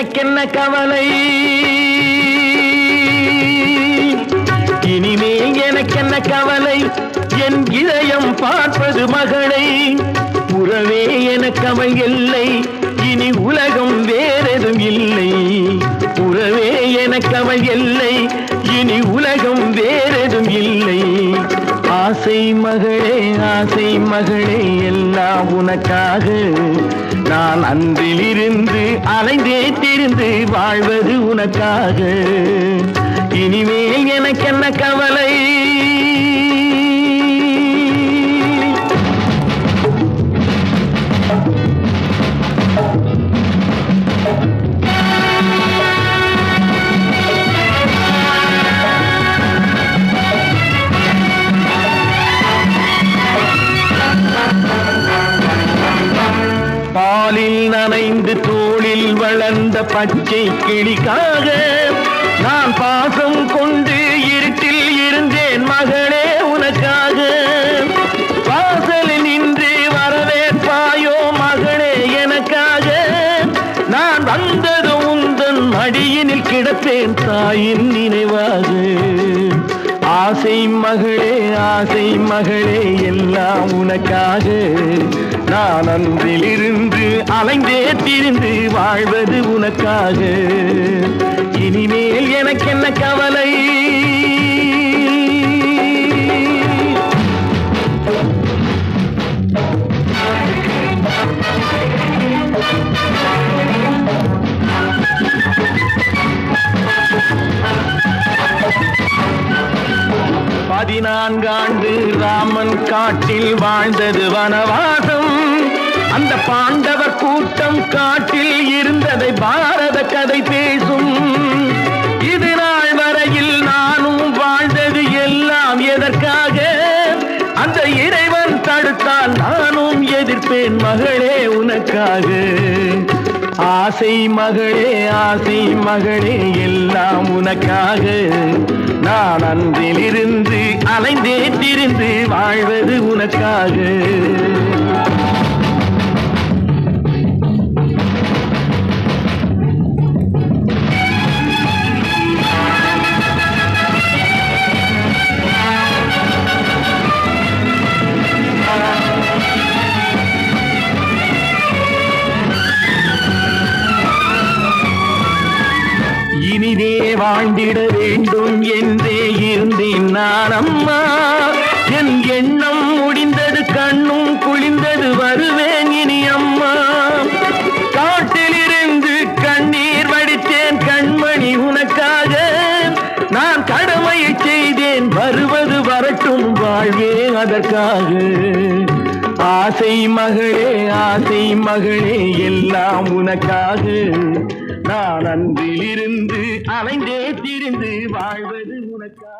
எனக்கென்ன கவலை? இனிமேல் எனக்கென்ன கவலை? என் இதயம் பார்ப்பது மகளை. புறவே எனக்கு அவள் இல்லை. இனி உலகம் வேறெதும் இல்லை. புறவே எனக்கு அவள் இல்லை. இனி உலகம் வேறெதும் இல்லை. ஆசை மகளே ஆசை மகளே எல்லாம் உனக்காக. நான் அன்றிலிருந்து அலைந்தே திருந்து வாழ்வது உனக்காக. இனிமேல் எனக்கென்ன கவலை? எனது தோளில் வளர்ந்த பச்சை கிளிக்காக நான் பாசம் கொண்டு இருட்டில் இருந்தேன் மகளே உனக்காக. வாசலில் நின்று வரவேற்பாயோ மகளே எனக்காக. நான் வந்தது உந்தன் அடியினில் கிடப்பேன் தாயின் நினைவாக. ஆசை மகளே ஆசை மகளே எல்லாம் உனக்காக. நான் அன்றிலிருந்து அலைந்தேன். இருந்து வாழ்வது உனக்காக. இனிமேல் எனக்கென்ன கவலை? பதினான்காண்டு ராமன் காட்டில் வாழ்ந்தது வனவாசம். அந்த பாண்டவர் கூட்டம் காட்டில் இருந்ததை பாரத கதை பேசும். இது நாள் வரையில் நானும் வாழ்ந்தது எல்லாம் எதற்காக? அந்த இறைவன் தடுத்தால் நானும் எதிர்ப்பேன் மகளே உனக்காக. ஆசை மகளே ஆசை மகளே எல்லாம் உனக்காக. நான் அன்றிலிருந்து அலைந்தே திரிந்து வாழ்வது உனக்காக. வாழ்ந்திட வேண்டும் என்றே இருந்தேன் நான் அம்மா என் எண்ணம் முடிந்தது கண்ணும் குளிந்தது வருவேன் இனி அம்மா. காட்டிலிருந்து கண்ணீர் வடித்தேன் கண்மணி உனக்காக. நான் கடமையை செய்தேன் வருவது வரட்டும் வாழ்வே அதற்காக. ஆசை மகளே ஆசை மகளே எல்லாம் உனக்காக. நான் அன்றிலிருந்து அலைந்தே திரிந்து வாழ்வது உனக்கா?